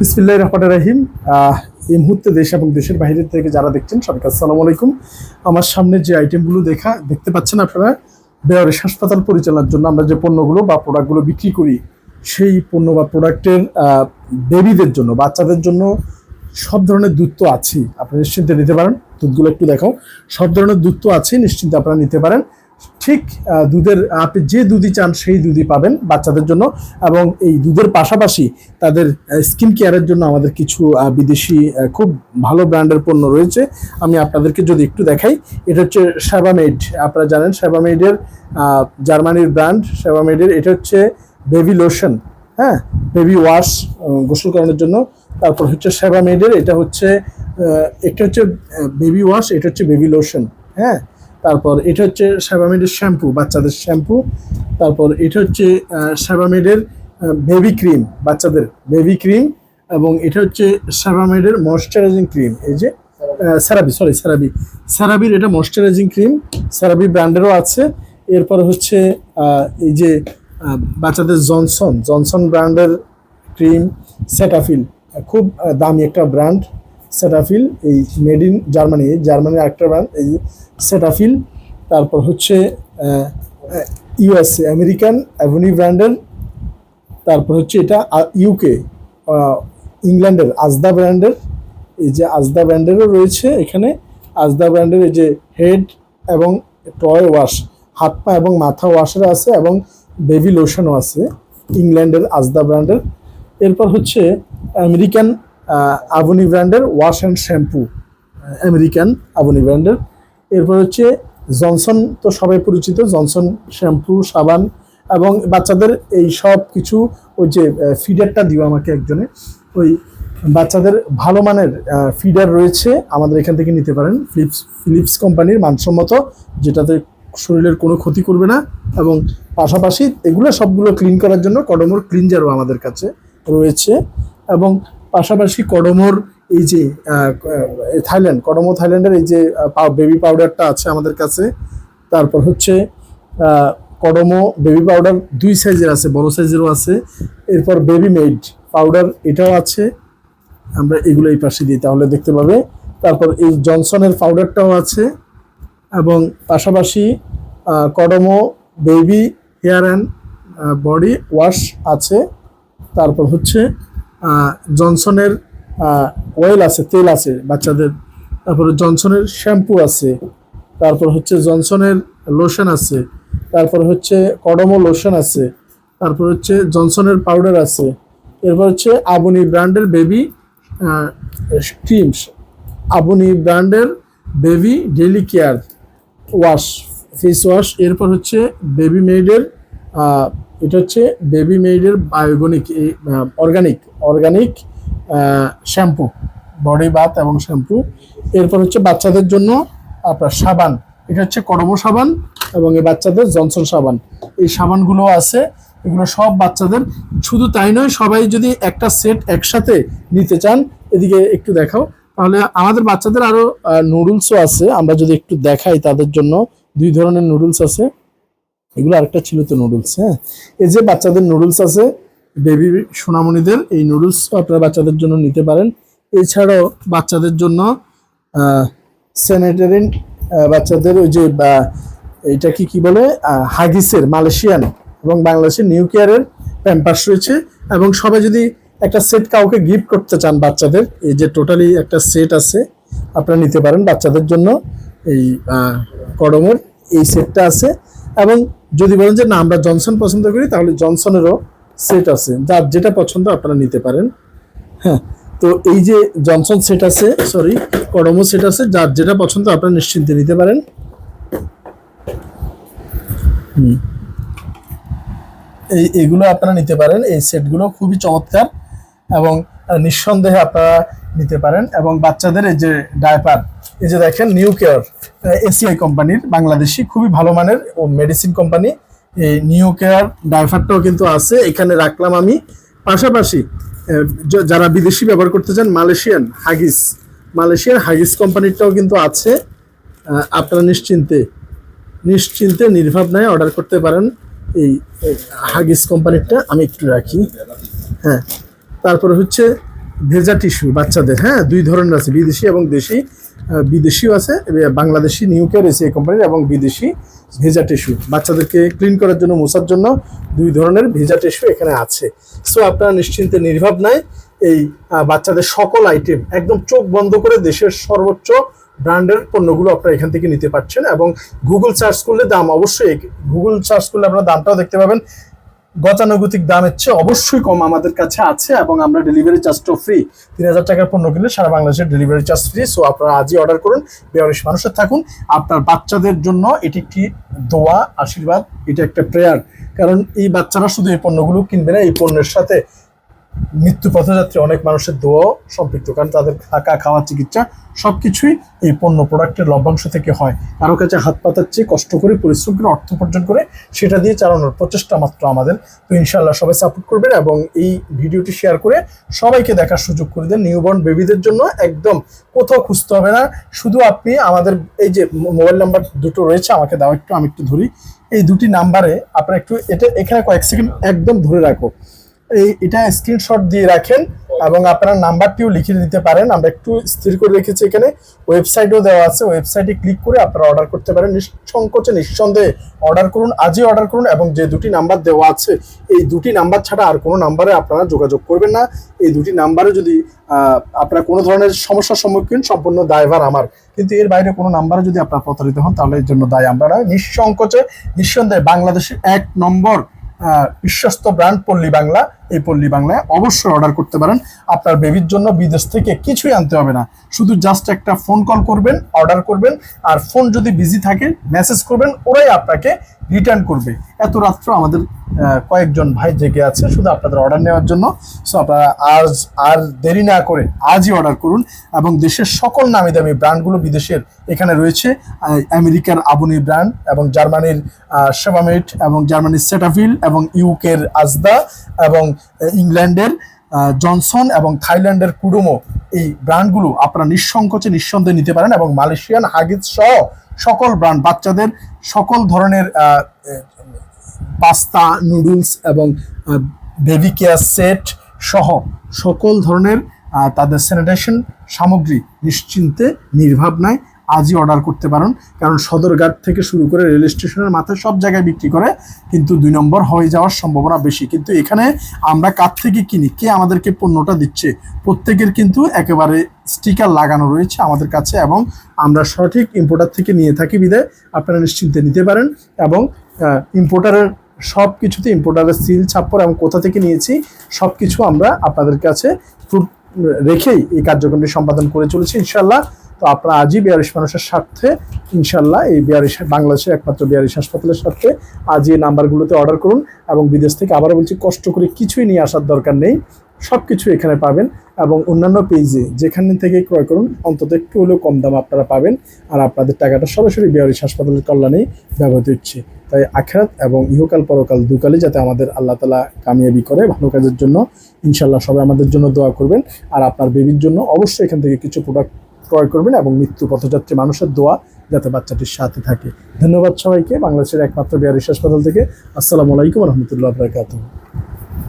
বিসমিল্লাহ রহমান রাহিম। এই মুহূর্তে দেশ এবং দেশের বাইরে থেকে যারা দেখছেন, সবাইকে আসসালামু আলাইকুম। আমার সামনে যে আইটেমগুলো দেখা, দেখতে পাচ্ছেন আপনারা বেয়ারের হাসপাতাল পরিচালনার জন্য আমরা যে পণ্যগুলো বা প্রোডাক্টগুলো বিক্রি করি, সেই পণ্য বা প্রোডাক্টের বেবিদের জন্য, বাচ্চাদের জন্য সব ধরনের দুধ তো আছেই। আপনি নিশ্চিন্তে নিতে পারেন। দুধগুলো একটু দেখাও। সব ধরনের দুধ তো আছেই, নিশ্চিন্তে আপনারা নিতে পারেন। ঠিক দুধের, আপনি যে দুধই চান সেই দুধই পাবেন বাচ্চাদের জন্য এবং এই দুধের পাশাপাশি তাদের স্কিন কেয়ারের জন্য আমাদের কিছু বিদেশি খুব ভালো ব্র্যান্ডের পণ্য রয়েছে। আমি আপনাদেরকে যদি একটু দেখাই, এটা হচ্ছে সেবামেড আপনারা জানেন সেবামেডের জার্মানির ব্র্যান্ড সেবামেডের এটা হচ্ছে বেবি লোশন হ্যাঁ? বেবি ওয়াশ গোসল করানোর জন্য। তারপর হচ্ছে সেবামেডের এটা হচ্ছে এটা হচ্ছে বেবি ওয়াশ এটা হচ্ছে বেবি লোশন হ্যাঁ? তারপর এটা হচ্ছে সেবামেডের শ্যাম্পু বাচ্চাদের শ্যাম্পু তারপর এটা হচ্ছে সেবামেডের বেবি ক্রিম বাচ্চাদের বেবি ক্রিম এবং এটা হচ্ছে সেবামেডের ময়শ্চারাইজিং ক্রিম এই যে স্যারাবি সরি স্যারাবি স্যারাবির এটা ময়শ্চারাইজিং ক্রিম স্যারাবি ব্র্যান্ডেরও আছে। এরপর হচ্ছে এই যে বাচ্চাদের জনসন জনসন ব্র্যান্ডের ক্রিম সেটাফিল খুব দামি একটা ব্র্যান্ড সেটাফিল এই মেড ইন জার্মানি জার্মানির একটা ব্র্যান্ড এই সেটাফিল তারপর হচ্ছে ইউএসএ আমেরিকান অ্যাভনি ব্র্যান্ডের তারপর হচ্ছে এটা ইউকে ইংল্যান্ডের আজদা ব্র্যান্ডের এই যে আজদা ব্র্যান্ডেরও রয়েছে এখানে। আজদা ব্র্যান্ডের এই যে হেড এবং টয় ওয়াশ হাত পা এবং মাথা ওয়াশের আছে এবং বেবি লোশনও আছে ইংল্যান্ডের আজদা ব্র্যান্ডের এরপর হচ্ছে আমেরিকান আবনি ব্র্যান্ডের wash and shampoo American Aveeno ব্র্যান্ডের এরপর হচ্ছে জনসন তো সবাই পরিচিত জনসন শ্যাম্পু সাবান এবং বাচ্চাদের এই সব কিছু, ওই যে ফিডারটা দিও আমাকে একজনে। ওই বাচ্চাদের ভালো মানের ফিডার রয়েছে, আমাদের এখান থেকে নিতে পারেন। ফিলিপস ফিলিপস কোম্পানির মানসম্মত, যেটাতে শরীরের কোনো ক্ষতি করবে না এবং পাশাপাশি এগুলো সবগুলো ক্লিন করার জন্য কডমোর ক্লিনজারও আমাদের কাছে রয়েছে এবং পাশাপাশি কডমোর এই যে থাইল্যান্ড কডমো থাইল্যান্ডের এই যে বেবি পাউডারটা আছে আমাদের কাছে। তারপর হচ্ছে কডমো বেবি পাউডার দুই সাইজের আছে, বড় সাইজেরও আছে। এরপর বেবি মেড পাউডার এটাও আছে। আমরা এগুলো এই পাশে দিই, তাহলে দেখতে পাবে। তারপর এই জনসনের পাউডারটাও আছে। এবং পাশাপাশি Kodomo baby hair and body wash আছে। তারপর হচ্ছে জনসনের অয়েল আছে, তেল আছে বাচ্চাদের। তারপরে জনসনের শ্যাম্পু আছে, তারপর হচ্ছে জনসনের লোশন আছে, তারপর হচ্ছে কডমো লোশন আছে, তারপর হচ্ছে জনসনের পাউডার আছে, এরপর হচ্ছে আবনি ব্র্যান্ডের বেবি ক্রিমস আবনি ব্র্যান্ডের baby daily care wash face wash এরপর হচ্ছে বেবি মেডের এটা হচ্ছে বেবি মেডের বায়োগনিক organic organic shampoo body bath এবং শ্যাম্পু এরপর হচ্ছে বাচ্চাদের জন্য আপনার সাবান, এটা হচ্ছে কড়মো সাবান এবং এই বাচ্চাদের জনসন সাবান। এই সাবানগুলো আছে, এগুলো সব বাচ্চাদের, শুধু তাই নয়, সবাই যদি একটা সেট একসাথে নিতে চান, এদিকে একটু দেখাও। তাহলে আমাদের বাচ্চাদের আরও নুডলসও আছে, আমরা যদি একটু দেখাই তাদের জন্য, দুই ধরনের নুডলস আছে। এগুলো আরেকটা ছিল তো নুডলস হ্যাঁ? এই যে বাচ্চাদের নুডলস আছে বেবি সোনামণিদের, এই নুডলস আপনারা বাচ্চাদের জন্য নিতে পারেন। এছাড়াও বাচ্চাদের জন্য স্যানিটারি বাচ্চাদের ওই যে এটা কি কি বলে? হাগিসের, মালয়েশিয়ান এবং বাংলাদেশের নিউ কেয়ারের প্যাম্পাস রয়েছে এবং সবাই যদি একটা সেট কাউকে গিফট করতে চান বাচ্চাদের, এই যে টোটালি একটা সেট আছে, আপনারা নিতে পারেন বাচ্চাদের জন্য। এই কডমের এই সেটটা আছে। এবং যদি বলেন যে না, আমরা জনসন পছন্দ করি, তাহলে জনসনেরও সেট আছে। যার যেটা পছন্দ আপনারা নিতে পারেন। হ্যাঁ তো এই যে জনসন সেট আছে সরি কডমো সেট আছে, যার যেটা পছন্দ আপনারা নিশ্চিন্তে নিতে পারেন। এই, এগুলো আপনারা নিতে পারেন। এই সেটগুলো খুবই চমৎকার এবং নিঃসন্দেহে আপনারা নিতে পারেন। এবং বাচ্চাদের এই যে ডায়পার এই যে দেখেন নিউ কেয়ার এসিআই কোম্পানির, বাংলাদেশি, খুবই ভালো মানের ও মেডিসিন কোম্পানি। এই নিউ কেয়ার ডায়পারটাও কিন্তু আছে, এখানে রাখলাম আমি। পাশাপাশি যারা বিদেশি ব্যবহার করতে চান, মালয়েশিয়ান হাগিস মালয়েশিয়ান হাগিস কোম্পানিটাও কিন্তু আছে। আপনারা নিশ্চিন্তে নিশ্চিন্তে, নির্ভাবনায় অর্ডার করতে পারেন এই হাগিস কোম্পানিটা। আমি একটু রাখি। হ্যাঁ তারপরে হচ্ছে ভেজা টিস্যু, বাচ্চাদের হ্যাঁ দুই ধরনের আছে, বিদেশি এবং দেশি। বিদেশিও আছে বাংলাদেশি নিউকে রয়েছে এই কোম্পানির এবং বিদেশি ভেজা টিস্যু। বাচ্চাদেরকে ক্লিন করার জন্য, মোছার জন্য দুই ধরনের ভেজা টিস্যু এখানে আছে। সো আপনারা নিশ্চিন্তে নির্ভাব নাই এই বাচ্চাদের সকল আইটেম একদম চোখ বন্ধ করে দেশের সর্বোচ্চ ব্র্যান্ডের পণ্যগুলো আপনারা এখান থেকে নিতে পারছেন, এবং গুগল সার্চ করলে দাম অবশ্যই গুগল সার্চ করলে আপনারা দামটাও দেখতে পাবেন। গতানুগতিক দামের চেয়ে অবশ্যই কম আমাদের কাছে আছে এবং আমরা ডেলিভারি চার্জটাও ফ্রি তিন হাজার টাকার পণ্য কিনলে সারা বাংলাদেশের ডেলিভারি চার্জ ফ্রি সো আপনারা আজই অর্ডার করুন বেয়ারিশ মানুষের থাকুন। আপনার বাচ্চাদের জন্য এটি একটি দোয়া, আশীর্বাদ, এটা একটা প্রেয়ার কারণ এই বাচ্চারা শুধু এই পণ্যগুলো কিনবে না, এই পণ্যের সাথে মৃত্যু পথযাত্রী অনেক মানুষের দোয়াও সম্পৃক্ত, কারণ তাদের থাকা, খাওয়া, চিকিৎসা সবকিছুই এই পণ্য প্রোডাক্টের লভ্যাংশ থেকে হয়। কারও কাছে হাত পাতার চেয়ে কষ্ট করে পরিশ্রম করে অর্থ উপার্জন করে সেটা দিয়ে চালানোর প্রচেষ্টা মাত্র আমাদের। তো ইনশাল্লাহ সবাই সাপোর্ট করবেন এবং এই ভিডিওটি শেয়ার করে সবাইকে দেখার সুযোগ করে দেন নিউবর্ন বেবিদের জন্য। একদম কোথাও খুঁজতে হবে না। শুধু আপনি আমাদের এই যে মোবাইল নাম্বার দুটো রয়েছে, আমাকে দাও একটু, আমি একটু ধরি। এই দুটি নাম্বারে আপনার একটু এটা এখানে কয়েক সেকেন্ড একদম ধরে রাখো। এই, এটা স্ক্রিনশট দিয়ে রাখেন এবং আপনার নাম্বারটিও লিখে দিতে পারেন। আমরা একটু স্থির করে রেখেছি এখানে। ওয়েবসাইটও দেওয়া আছে। ওয়েবসাইটে ক্লিক করে আপনারা অর্ডার করতে পারেন। নিঃসংকোচে, নিঃসন্দেহে অর্ডার করুন, আজই অর্ডার করুন এবং যে দুটি নাম্বার দেওয়া আছে, এই দুটি নাম্বার ছাড়া আর কোনো নাম্বারে আপনারা যোগাযোগ করবেন না। এই দুটি নাম্বারে যদি আপনার কোনো ধরনের সমস্যার সম্মুখীন, সম্পূর্ণ দায়ভার আমার। কিন্তু এর বাইরে কোনো নাম্বারে যদি আপনারা প্রতারিত হন, তাহলে এর জন্য দায় আমরা নিঃসংকোচে, নিঃসন্দেহে বাংলাদেশের এক নম্বর বিশ্বস্ত ব্র্যান্ড পল্লী বাংলা, এই পল্লী বাংলায় অবশ্যই অর্ডার করতে পারেন। আপনার বেবির জন্য বিদেশ থেকে কিছুই আনতে হবে না। শুধু জাস্ট একটা ফোন কল করবেন অর্ডার করবেন, আর ফোন যদি বিজি থাকে মেসেজ করবেন, ওরাই আপনাকে রিটার্ন করবে। এত রাত্র আমাদের কয়েকজন ভাই জেগে আছে শুধু আপনাদের অর্ডার নেওয়ার জন্য। সো আপনারা আজ আর দেরি না করে আজই অর্ডার করুন এবং দেশের সকল নামি দামি ব্র্যান্ডগুলো বিদেশের এখানে রয়েছে। আমেরিকার আবুনি ব্র্যান্ড এবং জার্মানির সেভামেট এবং জার্মানির সেটাফিল এবং ইউকের আজদা এবং ইংল্যান্ডের জনসন এবং থাইল্যান্ডের কুডুমো এই ব্র্যান্ডগুলো আপনারা নিঃসংকোচে নিঃসন্দেহে নিতে পারেন এবং মালয়েশিয়ান হাগিজ সহ সকল ব্র্যান্ড বাচ্চাদের সকল ধরনের পাস্তা, নুডলস এবং বেবি কেয়ার সেট সহ সকল ধরনের তাদের স্যানিটেশন সামগ্রী নিশ্চিন্তে, নির্ভাবনায় আজই অর্ডার করতে পারেন। কারণ সদরঘাট থেকে শুরু করে রেল স্টেশনের মাথায় সব জায়গায় বিক্রি করে, কিন্তু দুই নম্বর হয়ে যাওয়ার সম্ভাবনা বেশি। কিন্তু এখানে আমরা কার থেকে কিনি? কে আমাদেরকে পণ্যটা দিচ্ছে? প্রত্যেকের কিন্তু একেবারে স্টিকার লাগানো রয়েছে আমাদের কাছে এবং আমরা সঠিক ইম্পোর্টার থেকে নিয়ে থাকি বিদায়। আপনারা নিশ্চিন্তে নিতে পারেন এবং ইম্পোর্টারের সব কিছুতে ইম্পোর্টারের সিল ছাপ্পর এবং কোথা থেকে নিয়েছি সব কিছু আমরা আপনাদের কাছে প্রুফ রেখেই এই কার্যক্রমটি সম্পাদন করে চলেছি ইনশাল্লাহ তো আপনারা আজই বিয়ারিশ মানুষের স্বার্থে ইনশাল্লাহ এই বিয়ারিশ, বাংলাদেশের একমাত্র বিয়ারিশ হাসপাতালের স্বার্থে আজই এই নাম্বারগুলোতে অর্ডার করুন এবং বিদেশ থেকে আবারও বলছি, কষ্ট করে কিছুই নিয়ে আসার দরকার নেই। সব কিছু এখানে পাবেন এবং অন্যান্য পেজে যেখান থেকে ক্রয় করুন, অন্তত একটু হলেও কম দাম আপনারা পাবেন। আর আপনাদের টাকাটা সরাসরি বিহারিশ হাসপাতালের কল্যাণেই ব্যবহৃত হচ্ছে। তাই আখেরাত এবং ইহকাল পরকাল দুকালে যাতে আমাদের আল্লাহ তালা কামিয়াবি করে ভালো কাজের জন্য ইনশাল্লাহ সবাই আমাদের জন্য দোয়া করবেন। আর আপনার বেবির জন্য অবশ্যই এখান থেকে কিছু প্রোডাক্ট ক্রয় করবেন এবং মৃত্যু পথযাত্রী মানুষের দোয়া যাতে বাচ্চাটির সাথে থাকে। ধন্যবাদ সবাইকে, বাংলাদেশের একমাত্র বিহারিশ হাসপাতাল থেকে। আসসালামু আলাইকুম রহমতুল্লাহ বরকাতুহ।